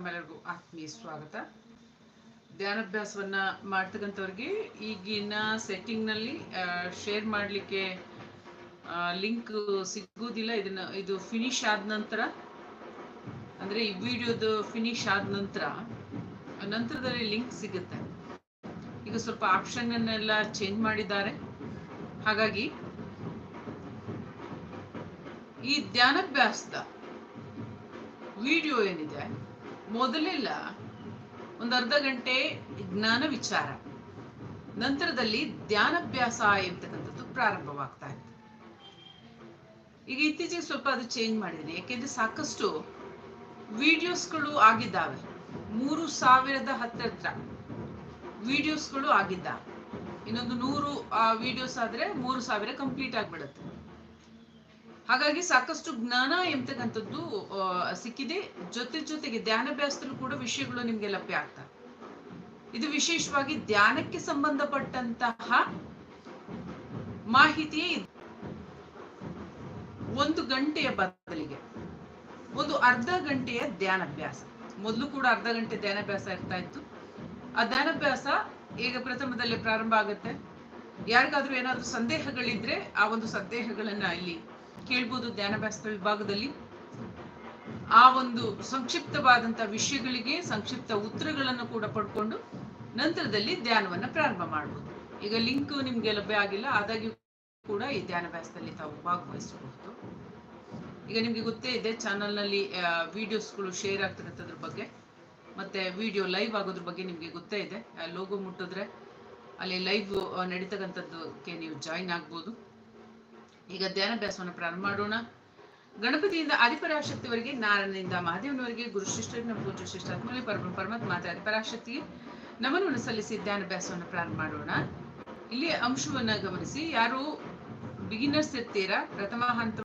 ತಮ್ಮೆಲ್ಲರಿಗೂ ಆತ್ಮೀಯ ಸ್ವಾಗತ. ಧ್ಯಾನಾಭ್ಯಾಸವನ್ನ ಮಾಡ್ತಕ್ಕಂಥವ್ರಿಗೆ ಈಗಿನ ಸೆಟ್ಟಿಂಗ್ನಲ್ಲಿ ಶೇರ್ ಮಾಡಲಿಕ್ಕೆ ಲಿಂಕ್ ಸಿಗುವುದಿಲ್ಲ ಇದನ್ನ, ಇದು ಫಿನಿಶ್ ಆದ ನಂತರ, ಅಂದ್ರೆ ಈ ವಿಡಿಯೋದು ಫಿನಿಶ್ ಆದ ನಂತರ ನಂತರದಲ್ಲಿ ಲಿಂಕ್ ಸಿಗುತ್ತೆ. ಈಗ ಸ್ವಲ್ಪ ಆಪ್ಷನ್ ಅನ್ನೆಲ್ಲ ಚೇಂಜ್ ಮಾಡಿದ್ದಾರೆ. ಹಾಗಾಗಿ, ಈ ಧ್ಯಾನಾಭ್ಯಾಸದ ವಿಡಿಯೋ ಏನಿದೆ ಮೊದಲೆಲ್ಲ. ಒಂದು ಅರ್ಧ ಗಂಟೆ ಜ್ಞಾನ ವಿಚಾರ. ನಂತರದಲ್ಲಿ ಧ್ಯಾನಭ್ಯಾಸ ಎಂತಕ್ಕಂಥದ್ದು ಪ್ರಾರಂಭವಾಗ್ತಾ ಇತ್ತು. ಈಗ ಇತ್ತೀಚೆಗೆ ಸ್ವಲ್ಪ ಅದು ಚೇಂಜ್ ಮಾಡಿದ್ದೀನಿ. ಯಾಕೆಂದ್ರೆ ಸಾಕಷ್ಟು ವಿಡಿಯೋಸ್ಗಳು ಆಗಿದ್ದಾವೆ. ಮೂರು ಸಾವಿರದ ಹತ್ತಿರ ವಿಡಿಯೋಸ್ಗಳು ಆಗಿದ್ದಾವೆ. ಇನ್ನೊಂದು ನೂರು ವಿಡಿಯೋಸ್ ಆದ್ರೆ ಮೂರು ಸಾವಿರ ಕಂಪ್ಲೀಟ್ ಆಗ್ಬಿಡುತ್ತೆ. ಹಾಗಾಗಿ ಸಾಕಷ್ಟು ಜ್ಞಾನ ಎಂಬತಕ್ಕಂಥದ್ದು ಸಿಕ್ಕಿದೆ. ಜೊತೆ ಜೊತೆಗೆ ಧ್ಯಾನಭ್ಯಾಸದಲ್ಲೂ ಕೂಡ ವಿಷಯಗಳು ನಿಮ್ಗೆ ಲಭ್ಯ ಆಗ್ತವೆ ಇದು ವಿಶೇಷವಾಗಿ ಧ್ಯಾನಕ್ಕೆ ಸಂಬಂಧಪಟ್ಟಂತಹ ಮಾಹಿತಿಯೇ ಇದೆ ಒಂದು ಗಂಟೆಯ ಬದಲಿಗೆ, ಒಂದು ಅರ್ಧ ಗಂಟೆಯ ಧ್ಯಾನಭ್ಯಾಸ. ಮೊದಲು ಕೂಡ ಅರ್ಧ ಗಂಟೆ ಧ್ಯಾನಭ್ಯಾಸ ಇರ್ತಾ ಇತ್ತು. ಆ ಧ್ಯಾನಾಭ್ಯಾಸ ಈಗ ಪ್ರಥಮದಲ್ಲಿ ಪ್ರಾರಂಭ ಆಗುತ್ತೆ. ಯಾರಿಗಾದ್ರೂ ಏನಾದ್ರೂ ಸಂದೇಹಗಳಿದ್ರೆ ಆ ಒಂದು ಸಂದೇಹಗಳನ್ನ ಇಲ್ಲಿ ಕೇಳ್ಬೋದು ಧ್ಯಾನಾಭ್ಯಾಸದ ವಿಭಾಗದಲ್ಲಿ. ಆ ಒಂದು ಸಂಕ್ಷಿಪ್ತವಾದಂತಹ ವಿಷಯಗಳಿಗೆ ಸಂಕ್ಷಿಪ್ತ ಉತ್ತರಗಳನ್ನು ಕೂಡ ಪಡ್ಕೊಂಡು ನಂತರದಲ್ಲಿ ಧ್ಯಾನವನ್ನ ಪ್ರಾರಂಭ ಮಾಡಬಹುದು ಈಗ ಲಿಂಕ್ ನಿಮ್ಗೆ ಲಭ್ಯ ಆಗಿಲ್ಲ, ಆದಾಗ್ಯೂ ಕೂಡ ಈ ಧ್ಯಾನಾಭ್ಯಾಸದಲ್ಲಿ ತಾವು ಭಾಗವಹಿಸಬಹುದು. ಈಗ ನಿಮ್ಗೆ ಗೊತ್ತೇ ಇದೆ ಚಾನಲ್ನಲ್ಲಿ ವಿಡಿಯೋಸ್ಗಳು ಶೇರ್ ಆಗ್ತಿರತ್ತದ್ರ ಬಗ್ಗೆ, ಮತ್ತೆ ವಿಡಿಯೋ ಲೈವ್ ಆಗೋದ್ರ ಬಗ್ಗೆ ನಿಮ್ಗೆ ಗೊತ್ತೇ ಇದೆ. ಲೋಗೋ ಮುಟ್ಟಿದ್ರೆ ಅಲ್ಲಿ ಲೈವ್ ನಡೀತಕ್ಕಂಥದ್ದಕ್ಕೆ ನೀವು ಜಾಯಿನ್ ಆಗ್ಬೋದು. ಈಗ ಧ್ಯಾನಾಭ್ಯಾಸವನ್ನು ಪ್ರಾರಂಭ ಮಾಡೋಣ. ಗಣಪತಿಯಿಂದ ಆದಿಪರಾಶಕ್ತಿವರೆಗೆ ನಾರನಿಂದ ಮಹಾದೇವನವರೆಗೆ ಗುರು ಶಿಷ್ಟರಿಂದ ಪೂಜೆ ಶ್ರೇಷ್ಠಾತ್ಮಲ್ಲಿ ಪರಮ ಪರಮಾತ್ಮ ಆದಿಪರಾಶಕ್ತಿಗೆ ನಮನವನ್ನು ಸಲ್ಲಿಸಿ ಧ್ಯಾನಾಭ್ಯಾಸವನ್ನು ಪ್ರಾರಂಭ ಮಾಡೋಣ. ಇಲ್ಲಿ ಅಂಶವನ್ನ ಗಮನಿಸಿ. ಯಾರು ಬಿಗಿನರ್ಸ್ ಇರ್ತೀರಾ ಪ್ರಥಮ ಹಂತ